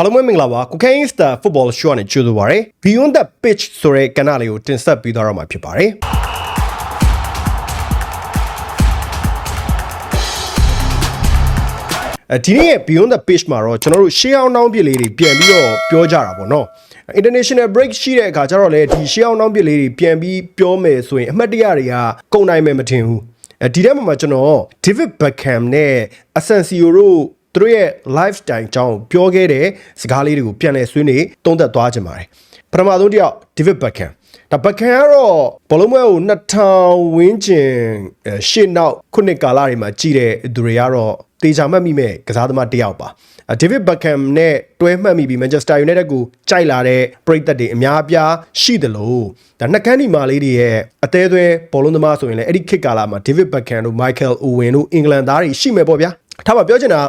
အားလုံးပဲမင်္ဂလာပါ Cocaine Star Football Show နဲ့ကြိုဆိုပါရစေ Beyond the Pitch ဆိုတဲ့ကဏ္ဍလေးကိုတင်ဆက်ပေးသွားတော့မှာဖြစ်ပါတယ်အဲဒီနေ့ရဲ့ Beyond the Pitch မှာတော့ကျွန်တော်တို့ရှေးအောင်နှောင်းပြစ်လေးတွေပြန်ပြီးတော့ပြောကြတာပေါ့နော် International break ရှိတဲ့အခါကျတော့လေဒီရှေးအောင်နှောင်းပြစ်လေးတွေပြန်ပြီးပြောမယ်ဆိုရင်အမှတ်တရတွေကကုန်နိုင်မယ်မထင်ဘူးအဲဒီထဲမှာမှာကျွန်တော် David Beckham နဲ့ Asensio တို့ သူတို့ရဲ့ lifestyle အကြောင်းပြောခဲ့တဲ့စကားလေးတွေကိုပြန်လည်ဆွေးနွေးသုံးသပ်သွားကြပါတယ်ပထမဆုံးတစ်ယောက် David Beckham ဒါဘကန်ကတော့ဘလုံးပွဲကို2000ဝန်းကျင်အဲရှေ့နောက်ခုနှစ်ကာလတွေမှာကြည်တဲ့သူတွေကတော့တေချာမှတ်မိမဲ့ကစားသမားတစ်ယောက်ပါဒေးဗစ်ဘကန်နဲ့တွဲမှတ်မိပြီးမန်ချက်စတာယူနိုက်တက်ကိုကြိုက်လာတဲ့ပရိသတ်တွေအများအပြားရှိတယ်လို့ဒါနှစ်ကန်းဒီမာလေးတွေရဲ့အသေးသွဲဘောလုံးသမားဆိုရင်လည်းအဲ့ဒီခေတ်ကာလမှာဒေးဗစ်ဘကန်တို့မိုက်ကယ်အိုဝင်တို့အင်္ဂလန်သားတွေရှိမယ်ပေါ့ဗျာ ထားပါပြောချင်တာ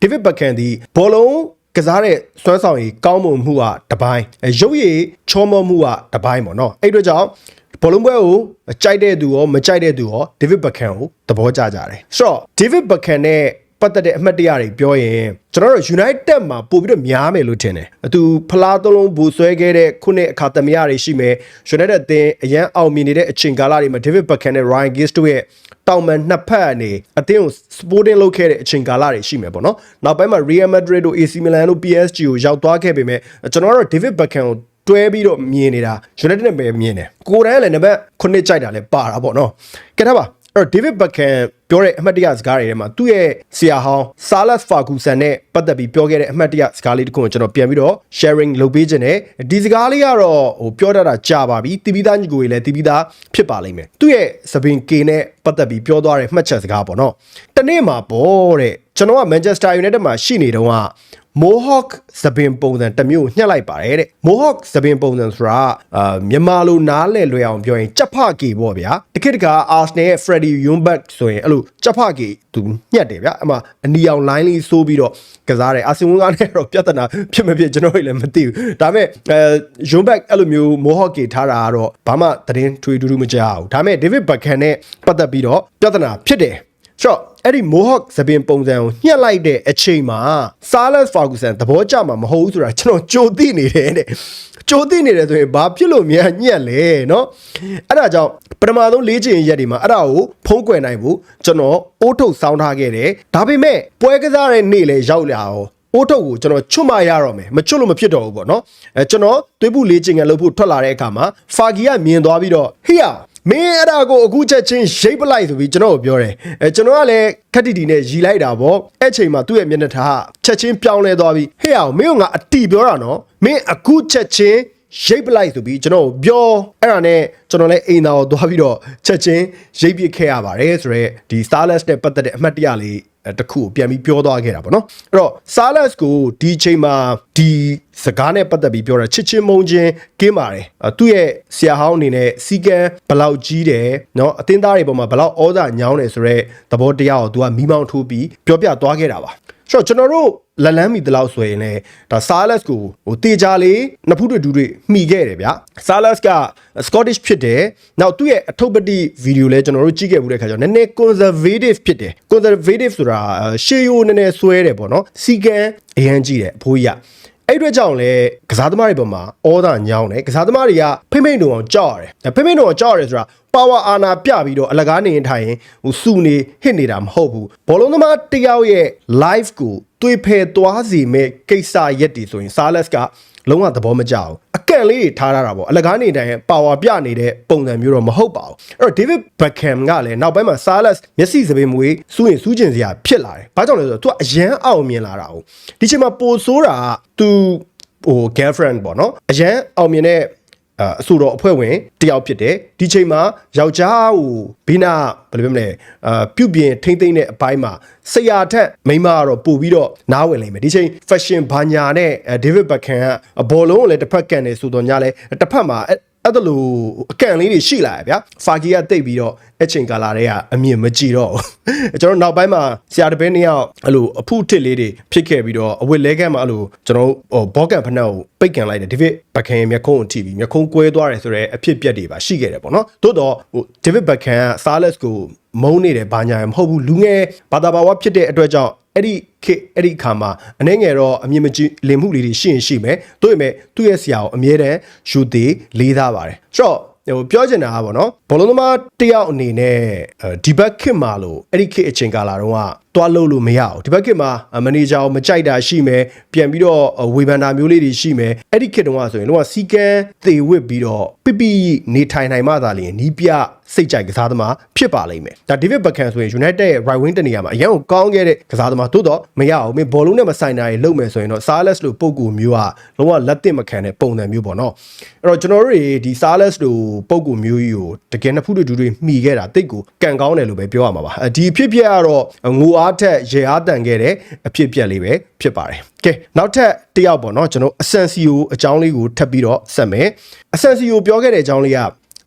ဒေးဗစ်ဘကန်ဒီဘောလုံးကစားတဲ့စွမ်းဆောင်ရည်ကောင်းမွန်မှုကတပိုင်းအဲရုပ်ရည်ချောမောမှုကတပိုင်းပေါ့နော်အဲ့အတွက်ကြောင့်ဘောလုံးပွဲကိုကြိုက်တဲ့သူရောမကြိုက်တဲ့သူရောဒေးဗစ်ဘကန်ကိုသဘောကျကြတယ်ဆိုတော့ဒေးဗစ်ဘကန်နဲ့ ပတ်သက်တဲ့အမှတ်တရတွေပြောရင်ကျွန်တော်တို့ United မှာပို့ပြီးတော့များမယ်လို့ထင်တယ်။အတူဖလားသုံးလုံးဘူဆွဲခဲ့တဲ့ခုနှစ်အခါသမယတွေရှိမယ်။ United အသင်းအရန်အောင်မြင်နေတဲ့အချိန်ကာလတွေမှာ David Beckham နဲ့ Ryan Giggs တို့ရဲ့တောင်ပန်နှစ်ဖက်အနေအသင်းကို sporting လုပ်ခဲ့တဲ့အချိန်ကာလတွေရှိမယ်ပေါ့နော်။နောက်ပိုင်းမှာ Real Madrid တို့ AC Milan တို့ PSG ကိုရောက်သွားခဲ့ပေမဲ့ကျွန်တော်တို့ David Beckham ကိုတွဲပြီးတော့မြင်နေတာ United နဲ့ပဲမြင်တယ်။ကိုယ်တိုင်လည်းနံပါတ်9ကြိုက်တာလည်းပါတာပေါ့နော်။ကဲထားပါ အဲ့တော့ David Beckham ပြောတဲ့အမှတ်တရစကားတွေထဲမှာသူ့ရဲ့ဆရာဟောင်း Salas Ferguson နဲ့ပတ်သက်ပြီးပြောခဲ့တဲ့အမှတ်တရစကားလေးတစ်ခုကိုကျွန်တော်ပြန်ပြီးတော့ sharing လုပ်ပေးခြင်းနဲ့ဒီစကားလေးကတော့ဟိုပြောတတ်တာကြာပါပြီတီးပြီးသားညီကိုတွေလည်းတီးပြီးသားဖြစ်ပါလိမ့်မယ်သူ့ရဲ့စပင်ကေနဲ့ပတ်သက်ပြီးပြောသွားတဲ့မှတ်ချက်စကားပေါ့နော်တနေ့မှာပေါ့တဲ့ ကျွန်တော်က Manchester United မှာရှိနေတော့က Mohawk သပင်ပုံစံတစ်မျိုးညှက်လိုက်ပါတယ်တဲ့ Mohawk သပင်ပုံစံဆိုတာအာမြန်မာလိုနားလည်လွယ်အောင်ပြောရင်ကြက်ဖကေပေါ့ဗျာတခေတ်တကာ Arsenal ရဲ့ Freddie Ljungberg ဆိုရင်အဲ့လိုကြက်ဖကေသူညှက်တယ်ဗျာအမှအနီအောင် line လေးဆိုးပြီးတော့ကစားတယ်အာဆင်ဝန်ကလည်းတော့ပြဿနာဖြစ်မဖြစ်ကျွန်တော်လည်းမသိဘူးဒါပေမဲ့အဲ Ljungberg အဲ့လိုမျိုး Mohawk ကေထားတာကတော့ဘာမှသတင်းထွေထူးထူးမကြားဘူးဒါပေမဲ့ David Beckham နဲ့ပတ်သက်ပြီးတော့ပြဿနာဖြစ်တယ် ဆိုတော့အဲ့ဒီ Mohawk သပင်ပုံစံကိုညှက်လိုက်တဲ့အချိန်မှာ Salas Ferguson သဘောကျမှာမဟုတ်ဘူးဆိုတာကျွန်တော်ကြိုသိနေတယ်တဲ့ကြိုသိနေတယ်ဆိုရင်ဘာဖြစ်လို့များညှက်လဲเนาะအဲ့ဒါကြောင့်ပထမဆုံးလေးချင်ရက်ဒီမှာအဲ့ဒါကိုဖုံးကွယ်နိုင်ဖို့ကျွန်တော်အိုးထုတ်စောင်းထားခဲ့တယ်ဒါပေမဲ့ပွဲကစားတဲ့နေ့လေရောက်လာအောင်အိုးထုတ်ကိုကျွန်တော်ချွတ်မရတော့မယ်မချွတ်လို့မဖြစ်တော့ဘူးပေါ့နော်အဲကျွန်တော်သွေးပူလေးချင်ငယ်လုပ်ဖို့ထွက်လာတဲ့အခါမှာဖာဂီကမြင်သွားပြီးတော့ဟေ့ရ မင်းအဲ့ဒါကိုအခုချက်ချင်းရိတ်ပလိုက်ဆိုပြီးကျွန်တော်ကိုပြောတယ်အဲကျွန်တော်ကလည်းခက်တီတီနဲ့ရီလိုက်တာပေါ့အဲ့ချိန်မှာသူ့ရဲ့မျက်နှာထားချက်ချင်းပြောင်းလဲသွားပြီးဟေ့အောင်မင်းကငါအတီပြောတာနော်မင်းအခုချက်ချင်းရိတ်ပလိုက်ဆိုပြီးကျွန်တော်ပြောအဲ့ဒါနဲ့ကျွန်တော်လည်းအိမ်သာကိုသွားပြီးတော့ချက်ချင်းရိတ်ပစ်ခဲ့ရပါတယ်ဆိုတော့ဒီ Starless နဲ့ပတ်သက်တဲ့အမှတ်တရလေးတခုကိုပြန်ပြီးပြောသွားခဲ့တာပေါ့နော်အဲ့တော့ Salas ကိုဒီချိန်မှာဒီစကားနဲ့ပတ်သက်ပြီးပြောတာချစ်ချင်းမုန်းချင်းကင်းပါတယ်သူ့ရဲ့ဆရာဟောင်းအနေနဲ့စီကံဘလောက်ကြီးတယ်เนาะအတင်းသားတွေပေါ်မှာဘလောက်ဩဇာညောင်းတယ်ဆိုတော့သဘောတရားကိုသူကမိမောင်းထိုးပြီးပြောပြသွားခဲ့တာပါ ဆိုတော့ကျွန်တော်တို့လက်လန်းမီတလောက်ဆိုရင်လည်းဒါ Salas ကိုဟိုတေချာလေးနှစ်ဖူးတွေဒူးတွေမှီခဲ့တယ်ဗျ Salas က Scottish ဖြစ်တယ်နောက်သူ့ရဲ့အထုပ်ပတိဗီဒီယိုလည်းကျွန်တော်တို့ကြည့်ခဲ့မှုတဲ့ခါကျတော့နည်းနည်း conservative ဖြစ်တယ် conservative ဆိုတာရှေးရိုးနည်းနည်းဆွဲတယ်ပေါ့နော်စီကံအရန်ကြည့်တယ်အဖိုးကြီးကအဲ့အတွက်ကြောင့်လဲကစားသမားတွေပေါ်မှာဩသာညောင်းတယ်ကစားသမားတွေကဖိမိန်တုံအောင်ကြောက်ရတယ်ဖိမိန်တုံအောင်ကြောက်ရတယ်ဆိုတာpower အာနာပြပြီးတော့အလကားနေထိုင်ရင်ဟိုစုနေဟစ်နေတာမဟုတ်ဘူးဘောလုံးသမားတယောက်ရဲ့ live ကိုတွေးဖယ်သွားစီမဲ့ကိစ္စရက်တွေဆိုရင် Salas ကလုံးဝသဘောမကျဘူးအကန့်လေးတွေထားရတာပေါ့အလကားနေတိုင်းပါဝါပြနေတဲ့ပုံစံမျိုးတော့မဟုတ်ပါဘူးအဲ့တော့ David Beckham ကလည်းနောက်ပိုင်းမှာ Salas မျက်စိစပင်းမွေးစူးရင်စူးကျင်စရာဖြစ်လာတယ်ဘာကြောင့်လဲဆိုတော့ तू အရန်အောင်မြင်လာတာ哦ဒီချိန်မှာပိုဆိုးတာက तू ဟို girlfriend ပေါ့နော်အရန်အောင်မြင်တဲ့ အာအဆိုတော်အဖွဲ့ဝင်တယောက်ဖြစ်တယ်ဒီချိန်မှာယောက်ျားဟိုဘိနာဘယ်လိုပြောမလဲအာပြုတ်ပြင်းထိမ့်သိမ့်တဲ့အပိုင်းမှာဆရာထက်မိန်းမကတော့ပို့ပြီးတော့နားဝင်လိမ့်မယ်ဒီချိန် fashion ဘာညာနဲ့ဒေးဗစ်ဘက်ကန်ကဘောလုံးကိုလည်းတစ်ဖက်ကန်နေဆိုတော့ညာလဲတစ်ဖက်မှာ အဲ့ဒါလိုအကန့်လေးတွေရှိလာရဗျာဖာဂီကတိတ်ပြီးတော့အချိန်ကာလာတွေကအမြင်မကြည့်တော့ဘူးကျွန်တော်နောက်ပိုင်းမှာဆရာတပည့်နှစ်ယောက်အဲ့လိုအဖုထစ်လေးတွေဖြစ်ခဲ့ပြီးတော့အဝတ်လဲကမ်းမှာအဲ့လိုကျွန်တော်ဟိုဘောကန်ဖနက်ကိုပိတ်ကန်လိုက်တယ်ဒီဗစ်ဘက်ကန်ရဲ့မျက်ခုံးကိုထိပြီးမျက်ခုံးကွဲသွားတယ်ဆိုတော့အဖြစ်ပြက်တွေပါရှိခဲ့တယ်ပေါ့နော်သို့တော့ဟိုဒီဗစ်ဘက်ကန်ကဆာလက်ကို မုန်းနေတယ်ဘာညာမဟုတ်ဘူးလူငယ်ဘာသာဘာဝဖြစ်တဲ့အတွက်ကြောင့်အဲ့ဒီခေတ်အဲ့ဒီအခါမှာအနေငယ်တော့အမြင်မကြည့်လင်မှုလေးတွေရှိရင်ရှိမယ်တို့ပေမဲ့သူ့ရဲ့ဆရာကိုအမြဲတမ်းယူသေးလေးသားပါတယ်ဆိုတော့ဟိုပြောချင်တာကဗောနော်ဘောလုံးသမားတယောက်အနေနဲ့ဒီဘက်ခေတ်မှာလို့အဲ့ဒီခေတ်အချိန်ကာလတုန်းက တွားလို့လို့မရဘူးဒီဘက်ခေတ်မှာမန်နေဂျာကိုမကြိုက်တာရှိမယ်ပြန်ပြီးတော့ဝေဖန်တာမျိုးလေးတွေရှိမယ်အဲ့ဒီခေတ်တုန်းကဆိုရင်တော့စီကန်းသေဝစ်ပြီးတော့ပြပြနေထိုင်နိုင်မှသာလျှင်နီးပြစိတ်ကြိုက်ကစားသမားဖြစ်ပါလိမ့်မယ်ဒါဒေးဗစ်ဘက်ခန်ဆိုရင် United ရဲ့ right wing တနေရာမှာအရင်ကကောင်းခဲ့တဲ့ကစားသမားသို့တော့မရအောင်မင်းဘောလုံးနဲ့မဆိုင်တာတွေလုပ်မယ်ဆိုရင်တော့ Salas လိုပုံကူမျိုးကလုံးဝလက်သင့်မခံတဲ့ပုံစံမျိုးပေါ့နော်အဲ့တော့ကျွန်တော်တို့တွေဒီ Salas လိုပုံကူမျိုးကြီးကိုတကယ်နှစ်ဖူးတူတွေမှီခဲ့တာတိတ်ကိုကန်ကောင်းတယ်လို့ပဲပြောရမှာပါဒီအဖြစ်ပြက်ကတော့ငိုအားထက်ရေအားတန်ခဲ့တဲ့အဖြစ်ပြက်လေးပဲဖြစ်ပါတယ်ကဲနောက်ထပ်တစ်ယောက်ပေါ့နော်ကျွန်တော် Asensio အကြောင်းလေးကိုထပ်ပြီးတော့ဆက်မယ် Asensio ပြောခဲ့တဲ့အကြောင်းလေးက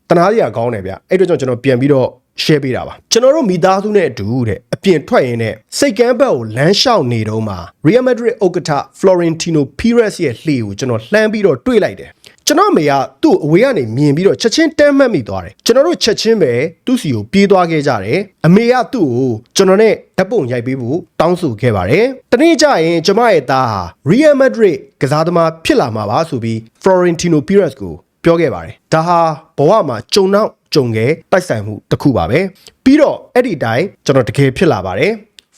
တနာစရာကောင်းတယ်ဗျအဲ့အတွက်ကြောင့်ကျွန်တော်ပြန်ပြီးတော့ share ပေးတာပါကျွန်တော်တို့မိသားစုနဲ့အတူတဲ့အပြင်ထွက်ရင်းနဲ့စိတ်ကမ်းဘက်ကိုလမ်းလျှောက်နေတော့မှ Real Madrid ဥက္ကဋ္ဌ Florentino Perez ရဲ့လှေကိုကျွန်တော်လှမ်းပြီးတော့တွေ့လိုက်တယ် ကျွန်တော်အမေကသူ့အဝေးကနေမြင်ပြီးတော့ချက်ချင်းတမ်းမှတ်မိသွားတယ်ကျွန်တော်တို့ချက်ချင်းပဲသူ့စီကိုပြေးသွားခဲ့ကြတယ်အမေကသူ့ကိုကျွန်တော်နဲ့ဓာတ်ပုံရိုက်ပေးဖို့တောင်းဆိုခဲ့ပါတယ်တနေ့ကျရင်ကျမရဲ့သားဟာ Real Madrid ကစားသမားဖြစ်လာမှာပါဆိုပြီး Florentino Perez ကိုပြောခဲ့ပါတယ်ဒါဟာဘဝမှာကြုံနောက်ကြုံခဲ့တိုက်ဆိုင်မှုတစ်ခုပါပဲပြီးတော့အဲ့ဒီတိုင်းကျွန်တော်တကယ်ဖြစ်လာပါတယ်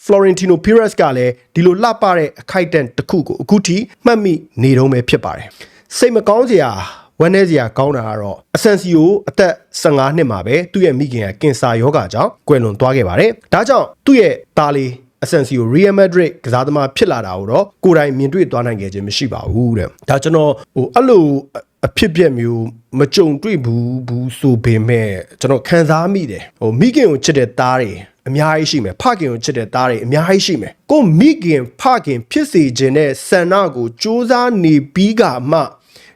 Florentino Perez ကလည်းဒီလိုလှပတဲ့အခိုက်အတန့်တစ်ခုကိုအခုထိမှတ်မိနေတော့ပဲဖြစ်ပါတယ် စိတ်မကောင်းစရာဝမ်းနည်းစရာကောင်းတာကတော့အဆန်စီယိုအသက်15နှစ်မှာပဲသူ့ရဲ့မိခင်ကကင်ဆာရောဂါကြောင့်ကွယ်လွန်သွားခဲ့ပါတယ်ဒါကြောင့်သူ့ရဲ့သားလေးအဆန်စီယို Real Madrid ကစားသမားဖြစ်လာတာကိုတော့ကိုယ်တိုင်မြင်တွေ့သွားနိုင်ခဲ့ခြင်းမရှိပါဘူးတဲ့ဒါကျွန်တော်ဟိုအဲ့လိုအဖြစ်ပြက်မျိုးမကြုံတွေ့ဘူးဘူးဆိုပေမဲ့ကျွန်တော်ခံစားမိတယ်ဟိုမိခင်ကိုချစ်တဲ့သားတွေအများကြီးရှိမယ်ဖခင်ကိုချစ်တဲ့သားတွေအများကြီးရှိမယ်ကိုမိခင်ဖခင်ဖြစ်စေခြင်းနဲ့ဆန္ဒကိုစူးစမ်းနေပြီးကမှ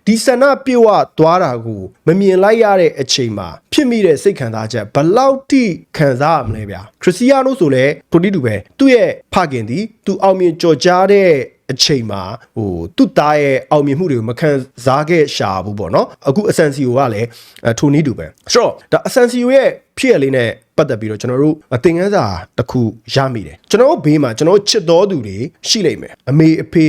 ဒီဆန္ဒပြေဝသွားတာကိုမမြင်လိုက်ရတဲ့အချိန်မှာဖြစ်မိတဲ့စိတ်ခံစားချက်ဘလောက်ထိခံစားရမလဲဗျာခရစ်စတီယာနိုဆိုလဲထိုတိတူပဲသူ့ရဲ့ဖခင်ဒီသူအောင်မြင်ကြော်ကြားတဲ့အချိန်မှာဟိုသူ့သားရဲ့အောင်မြင်မှုတွေကိုမခံစားခဲ့ရှာဘူးပေါ့နော်အခုအဆန်စီယိုကလည်းထိုနည်းတူပဲဆိုတော့ဒါအဆန်စီယိုရဲ့ဖြစ်ရလေးနဲ့ ပတ်သက်ပြီးတော့ကျွန်တော်တို့အသင်ခန်းစာတစ်ခုရမိတယ်ကျွန်တော်တို့ဘေးမှာကျွန်တော်ချစ်တော်သူတွေရှိလိမ့်မယ်အမေအဖေ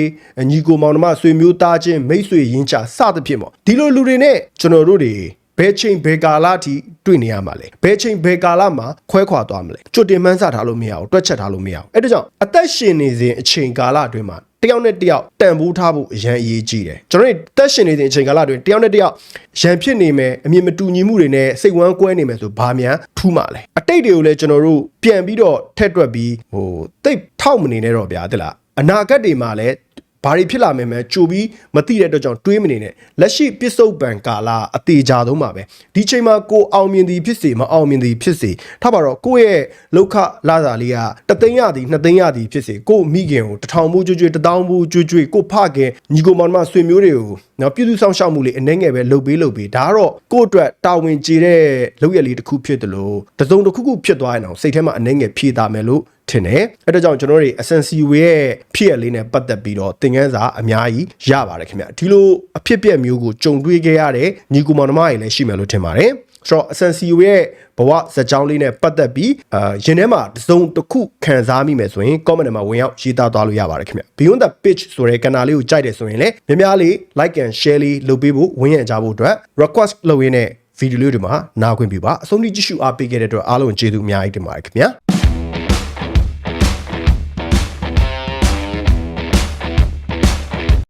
ညီကိုမောင်နှမဆွေမျိုးသားချင်းမိတ်ဆွေရင်းချစသဖြင့်ပေါ့ဒီလိုလူတွေနဲ့ကျွန်တော်တို့တွေဘယ်ချိန်ဘယ်ကာလအထိတွေ့နေရမှာလဲဘယ်ချိန်ဘယ်ကာလမှာခွဲခွာသွားမလဲကြွတင်မှန်းဆထားလို့မရဘူးတွက်ချက်ထားလို့မရဘူးအဲ့ဒါကြောင့်အသက်ရှင်နေစဉ်အချိန်ကာလအတွင်းမှာ တယောက်နဲ့တယောက်တန်ဖိုးထားဖို့အရန်အရေးကြီးတယ်ကျွန်တော်တို့တက်ရှင်နေတဲ့အချိန်ကာလအတွင်းတယောက်နဲ့တယောက်ရန်ဖြစ်နေမယ်အမြင်မတူညီမှုတွေနဲ့စိတ်ဝမ်းကွဲနေမယ်ဆိုဘာမြန်ထူးမှလဲအတိတ်တွေကိုလည်းကျွန်တော်တို့ပြန်ပြီးတော့ထက်တွက်ပြီးဟိုတိတ်ထောက်မနေနဲ့တော့ဗျာတဲ့လားအနာဂတ်တွေမှာလည်း ဘာတွေဖြစ်လာမယ်မဲကြိုပြီးမသိတဲ့အတွက်ကြောင့်တွေးမနေနဲ့လက်ရှိပစ္စုပန်ကာလအသေးကြသုံးပါပဲဒီချိန်မှာကိုအောင်မြင်သည်ဖြစ်စေမအောင်မြင်သည်ဖြစ်စေထားပါတော့ကိုယ့်ရဲ့လောက်ခလာစာလေးကတသိန်းရသည်နှစ်သိန်းရသည်ဖြစ်စေကိုမိခင်ကိုတထောင်ဘူးကျွတ်ကျွတ်တထောင်ဘူးကျွတ်ကျွတ်ကိုဖခင်ညီကိုမောင်မဆွေမျိုးတွေကိုနော်ပြည်သူဆောင်ရှောက်မှုလေးအနှဲငယ်ပဲလှုပ်ပေးလှုပ်ပေးဒါကတော့ကိုယ့်အတွက်တာဝန်ကျေတဲ့လုပ်ရလေးတစ်ခုဖြစ်တယ်လို့တစုံတစ်ခုခုဖြစ်သွားရင်အောင်စိတ်ထဲမှာအနှဲငယ်ဖြေတာမယ်လို့ ထင်တယ်အဲ့ဒါကြောင့်ကျွန်တော်တို့ Essential ရဲ့ဖြစ်ရလေးနဲ့ပတ်သက်ပြီးတော့သင်ခန်းစာအများကြီးရပါတယ်ခင်ဗျဒီလိုအဖြစ်ပြက်မျိုးကိုကြုံတွေ့ခဲ့ရတဲ့ညီကူမောင်နှမတွေလည်းရှိမယ်လို့ထင်ပါတယ်ဆိုတော့ Essential ရဲ့ဘဝဇာတ်ကြောင်းလေးနဲ့ပတ်သက်ပြီးအာရင်ထဲမှာတစ်စုံတစ်ခုခံစားမိမယ်ဆိုရင် comment ထဲမှာဝင်ရောက်ရေးသားသွားလို့ရပါတယ်ခင်ဗျ Beyond the Pitch ဆိုတဲ့ channel လေးကိုကြိုက်တယ်ဆိုရင်လည်းများများလေး like and share လေးလုပ်ပေးဖို့ဝင်ရကြဖို့အတွက် request လုပ်ရင်းနဲ့ဗီဒီယိုလေးတွေမှာနားခွင့်ပြုပါအဆုံးထိကြည့်ရှုအားပေးခဲ့တဲ့အတွက်အားလုံးကျေးဇူးအများကြီးတင်ပါတယ်ခင်ဗျာ